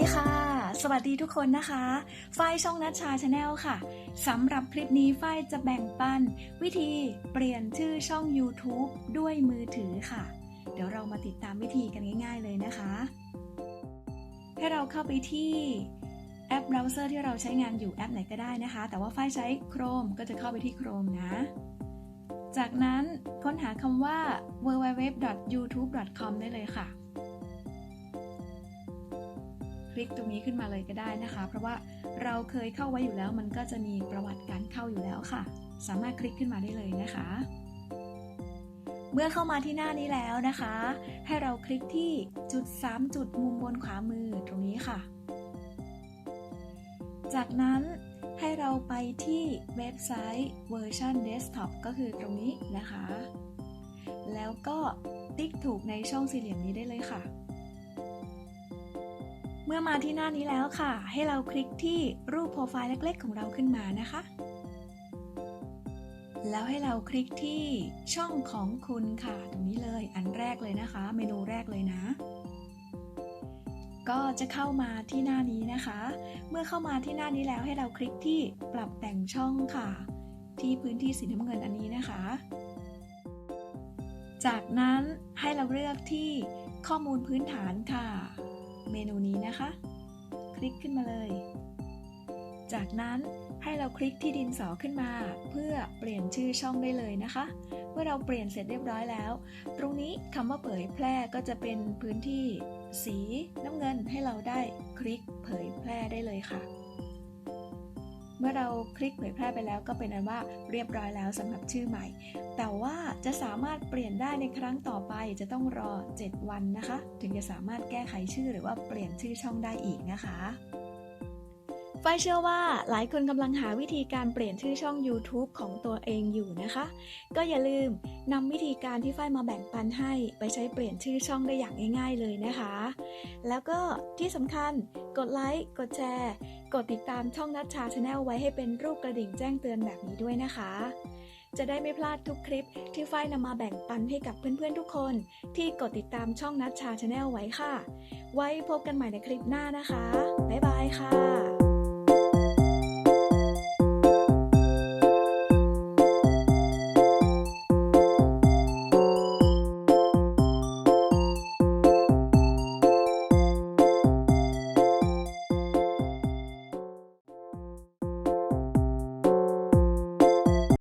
ีค่ะ สวัสดีทุกคนนะคะ ฝ้ายช่องนัชชาชาแนลค่ะ สำหรับคลิปนี้ฝ้ายจะแบ่งปัน วิธีเปลี่ยนชื่อช่อง YouTube ด้วยมือถือค่ะ เดี๋ยวเรามาติดตามวิธีกันง่าย ๆเลยนะคะ ให้เราเข้าไปที่แอปเบราว์เซอร์ที่เราใช้งานอยู่แอปไหนก็ได้นะคะ แต่ว่าฝ้ายใช้ Chrome ก็จะเข้าไปที่ Chrome นะ จากนั้นค้นหาคำว่า www.youtube.com ได้เลยค่ะ ลิกตรงนี้ขึ้นมาเลยก็ได้นะคะ เพราะว่าเราเคยเข้าไว้อยู่แล้ว มันก็จะมีประวัติการเข้าอยู่แล้วค่ะ สามารถคลิกขึ้นมาได้เลยนะคะ เมื่อเข้ามาที่หน้านี้แล้วนะคะ ให้เราคลิกที่จุด 3 จุดมุมบนขวามือตรงนี้ค่ะ จากนั้นให้เราไปที่เว็บไซต์เวอร์ชันเดสก์ท็อปก็คือตรงนี้นะคะ แล้วก็ติ๊กถูกในช่องสี่เหลี่ยมนี้ได้เลยค่ะ เมื่อมาที่หน้านี้แล้วค่ะ ให้เราคลิกที่รูปโปรไฟล์เล็ก ๆ ของเราขึ้นมานะคะ แล้วให้เราคลิกที่ช่องของคุณค่ะ ตรงนี้เลยอันแรกเลยนะคะ เมนูแรกเลยนะก็จะเข้ามาที่หน้านี้นะคะ เมื่อเข้ามาที่หน้านี้แล้วให้เราคลิกที่ปรับแต่งช่องค่ะ ที่พื้นที่สีน้ำเงินอันนี้นะคะ จากนั้นให้เราเลือกที่ข้อมูลพื้นฐานค่ะ เมนูนี้นะคะ คลิกขึ้นมาเลย จากนั้นให้เราคลิกที่ดินสอขึ้นมา เพื่อเปลี่ยนชื่อช่องได้เลยนะคะ เมื่อเราเปลี่ยนเสร็จเรียบร้อยแล้ว ตรงนี้คำว่าเผยแพร่ก็จะเป็นพื้นที่สีน้ำเงินให้เราได้คลิกเผยแพร่ได้เลยค่ะ เมื่อเราคลิกเผยแพร่ไปแล้วก็เป็นอันว่าเรียบร้อยแล้วสำหรับชื่อใหม่ แต่ว่าจะสามารถเปลี่ยนได้ในครั้งต่อไปจะต้องรอ 7 วันนะคะ ถึงจะสามารถแก้ไขชื่อหรือว่าเปลี่ยนชื่อช่องได้อีกนะคะฝ้ายเชื่อว่าหลายคนกำลังหาวิธีการเปลี่ยนชื่อช่อง YouTube ของตัวเองอยู่นะคะ ก็อย่าลืมนำวิธีการที่ฝ้ายมาแบ่งปันให้ ไปใช้เปลี่ยนชื่อช่องได้อย่างง่าย ๆเลยนะคะ แล้วก็ที่สำคัญกดไลค์กดแชร์ กดติดตามช่องนัชชาชาแนลไว้ให้เป็นรูปกระดิ่งแจ้งเตือนแบบนี้ด้วยนะคะ จะได้ไม่พลาดทุกคลิปที่ฝ้ายนำมาแบ่งปันให้กับเพื่อนๆทุกคน ที่กดติดตามช่องนัชชาชาแนลไว้ค่ะ ไว้พบกันใหม่ในคลิปหน้านะคะ บ๊ายบายค่ะ